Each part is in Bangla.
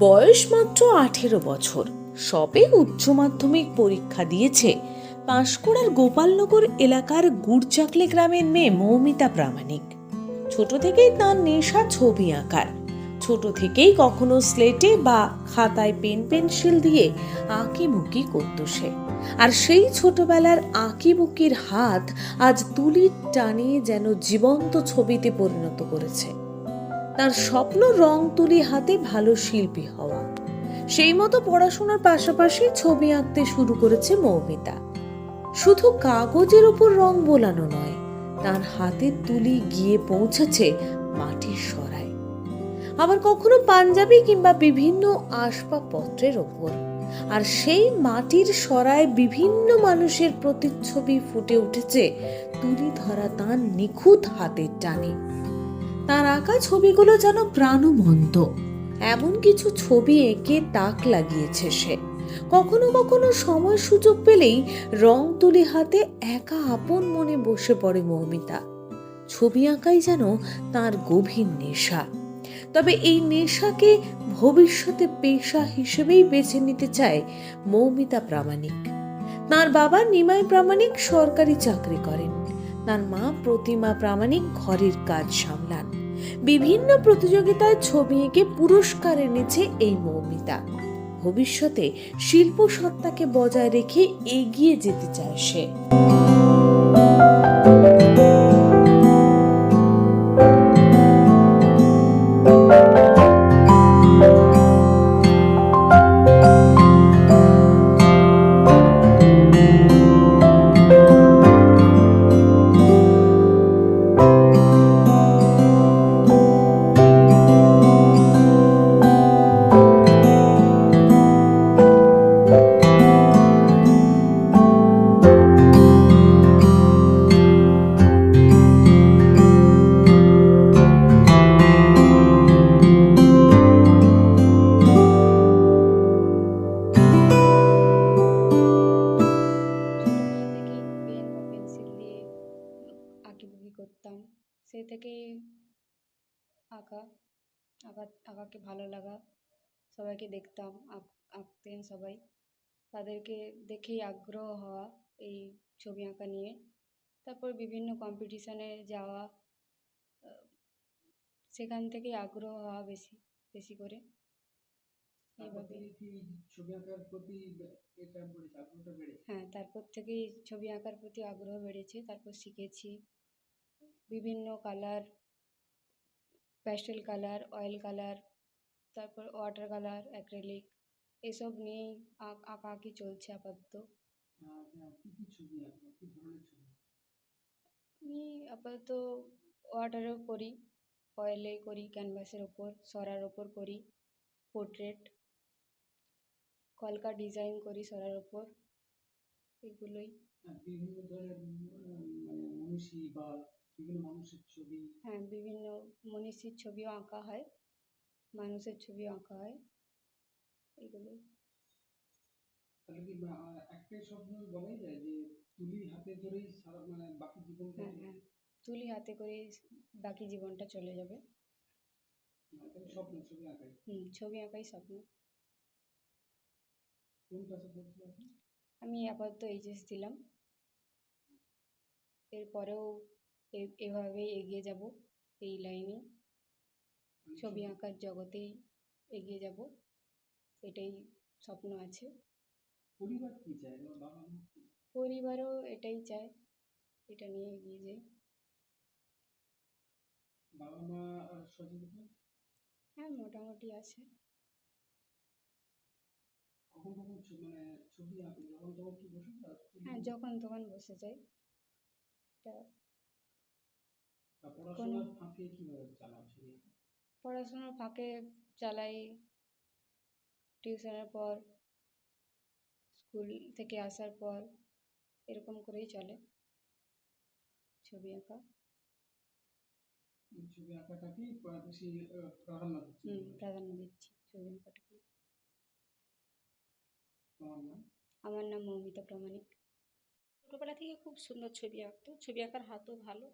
বয়স মাত্র আঠেরো বছর। সবে উচ্চ মাধ্যমিক পরীক্ষা দিয়েছে। পাঁশকুড়ার গোপালনগর এলাকার গুড়চাকলি গ্রামের মেয়ে মৌমিতা প্রামাণিক। ছোট থেকেই তার নেশা ছবি আঁকার। ছোট থেকেই কখনো স্লেটে বা খাতায় পেন পেন্সিল দিয়ে আঁকিবুকি করত সে। আর সেই ছোটবেলার আঁকিবুকির হাত আজ তুলির টানে যেন জীবন্ত ছবিতে পরিণত করেছে। তার স্বপ্ন রং তুলি হাতে ভালো শিল্পী হওয়া। সেই মতো পড়াশোনার পাশাপাশি ছবি আঁকতে শুরু করেছে মৌমিতা। শুধু কাগজের উপর রং বোলানো নয়, তার হাতের তুলি গিয়ে পৌঁছেছে মাটির সরায়। আবার কখনো পাঞ্জাবি কিংবা বিভিন্ন আসবাবপত্রের ওপর। আর সেই মাটির সরায় বিভিন্ন মানুষের প্রতিচ্ছবি ফুটে উঠেছে তুলি ধরা তার নিখুঁত হাতের টানে। তার আঁকা ছবিগুলো যেন প্রাণবন্ত। এমন কিছু ছবি এঁকে তাক লাগিয়েছে সে। কখনো কখনো সময় সুযোগ পেলেই রং তুলি হাতে একা আপন মনে বসে পড়ে মৌমিতা। ছবি আঁকাই যেন তার গভীর নেশা। তবে এই নেশাকে ভবিষ্যতে পেশা হিসেবেই বেছে নিতে চায় মৌমিতা প্রামাণিক। তার বাবা নিমাই প্রামাণিক সরকারি চাকরি করেন। তার মা প্রতিমা প্রামাণিক ঘরের কাজ সামলান। বিভিন্ন প্রতিযোগিতায় ছবি এঁকে পুরস্কার এনেছে এই মৌমিতা। ভবিষ্যতে শিল্প সত্তাকে বজায় রেখে এগিয়ে যেতে চায় সে। করতাম। সেই থেকেই আঁকা আঁকা আঁকাকে ভালো লাগা সবাইকে দেখতাম আঁক- আঁকতেন সবাই। তাদেরকে দেখেই আগ্রহ হওয়া এই ছবি আঁকা নিয়ে। তারপর বিভিন্ন কম্পিটিশানে যাওয়া সেখান থেকেই আগ্রহ হওয়া বেশি বেশি করে। বেড়েছে? হ্যাঁ তারপর থেকেই ছবি আঁকার প্রতি আগ্রহ বেড়েছে। তারপর শিখেছি। বিভিন্ন colour pastel colour oil colour তারপর ওয়াটার কালার অ্যাক্রেলিক এসব নিয়েই আঁক- আঁকি চলছে আপাতত। আমি আপাতত ওয়াটারেও করি অয়েলে করি ক্যানভাসের ওপর, সরার ওপর করি পোর্ট্রেট কলকা ডিজাইন করি সরার ওপর, এগুলোই। বিভিন্ন ধরনের মানে মনীষী বা বিভিন্ন মানুষের ছবি। হ্যাঁ বিভিন্ন মনীষীর ছবিও আঁকা হয় মানুষের ছবিও আঁকা হয় এগুলো তাহলে কি একটাই স্বপ্ন বলাই যায় যে তুলি হাতে ধরেই সারা মানে বাকি জীবনটা হ্যাঁ হ্যাঁ তুলি হাতে করে বাকি জীবনটা চলে যাবে। স্বপ্ন ছবি আঁকাই। হুম ছবি আঁকাই স্বপ্ন। কোন ক্লাসে পড়ছিল আমি আপাতত এইচএস দিলাম। এরপরেও এ- এভাবেই এগিয়ে যাব এই লাইনে। ছবি আঁকার জগতেই এগিয়ে যাব এটাই স্বপ্ন আছে। পরিবার কি চায়? পরিবারও এটাই চায় এটা নিয়ে এগিয়ে যাই। বাবা মা হ্যাঁ মোটামুটি আছে। মানে হ্যাঁ যখন তখন বসে যাই এটা পড়াশোনার ফাঁকে কীভাবে পড়াশোনার ফাঁকে চালাই। টিউশনের পর স্কুল থেকে আসার পর এরকম করেই চলে ছবি আঁকা। ছবি আঁকাটাকেই প্রা- বেশি প্রাধান্য দিচ্ছি। হুম প্রাধান্য দিচ্ছি ছবি আঁকাটাকে আমার নাম মৌমিতা প্রামাণিক। ছোটোবেলা থেকে খুব সুন্দর ছবি আঁকতো। ছবি আঁকার হাতও ভালো।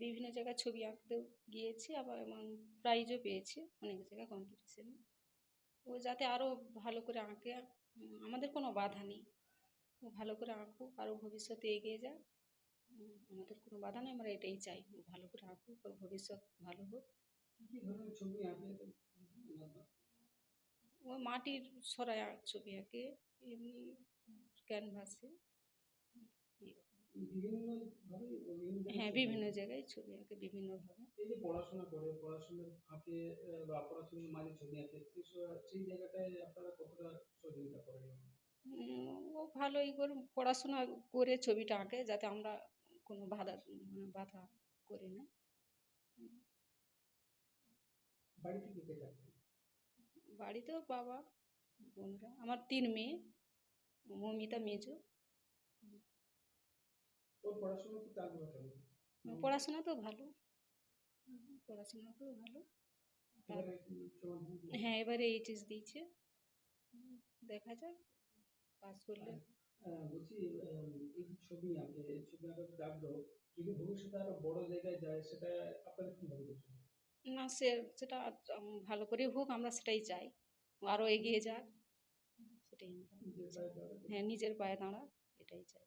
বিভিন্ন জায়গায় ছবি আঁকতেও গিয়েছি আবার এবং প্রাইজও পেয়েছি অনেক জায়গায় কম্পিটিশনে ও যাতে আরও ভালো করে আঁকে আমাদের কোনো বাধা নেই। ও ভালো করে আঁকুক আরও ভবিষ্যতে এগিয়ে যাক। আমাদের কোনো বাধা নেই আমরা এটাই চাই। ও ভালো করে আঁকুক ওর ভবিষ্যৎ ভালো হোক? ও মাটির সরাই ছবি আঁকে এমনি ক্যানভাসে হ্যাঁ বিভিন্ন জায়গায় ছবি আঁকে বিভিন্নভাবে এই যে পড়াশোনা করে পড়াশোনার ফাঁকে আহ, বা পড়াশোনার মাঝে ছবি আঁকে সেই জায়গাটায় আপনারা কতটা সহযোগিতা করেন? ও ভালোই করে পড়াশোনা করে ছবিটা আঁকে যাতে আমরা কোনো বাধা উম, বাধা করি না। বাড়িতে কে কে থাকতেন? বাড়িতেও বাবা বোনরা আমার তিন মেয়ে মমিতা মেজো। ওর পড়াশোনা কি কেমন পড়াশোনা তো ভালো। পড়াশোনা তো ভালো? হ্যাঁ এবারে এইচএস দিয়েছে। দেখা যাক পাস করলে। বলছি এই ছবি আঁকে ছবি আঁকার যে আগ্রহ যদি ভবিষ্যতে আরও বড় জায়গায় যায় সেটা আপনারা কীভাবে দেখবেন? না সে সেটা ভালো করে হোক আমরা সেটাই চাই। আরও এগিয়ে যাক সেটাই। হ্যাঁ নিজের পায়ে দাঁড়া এটাই চাই?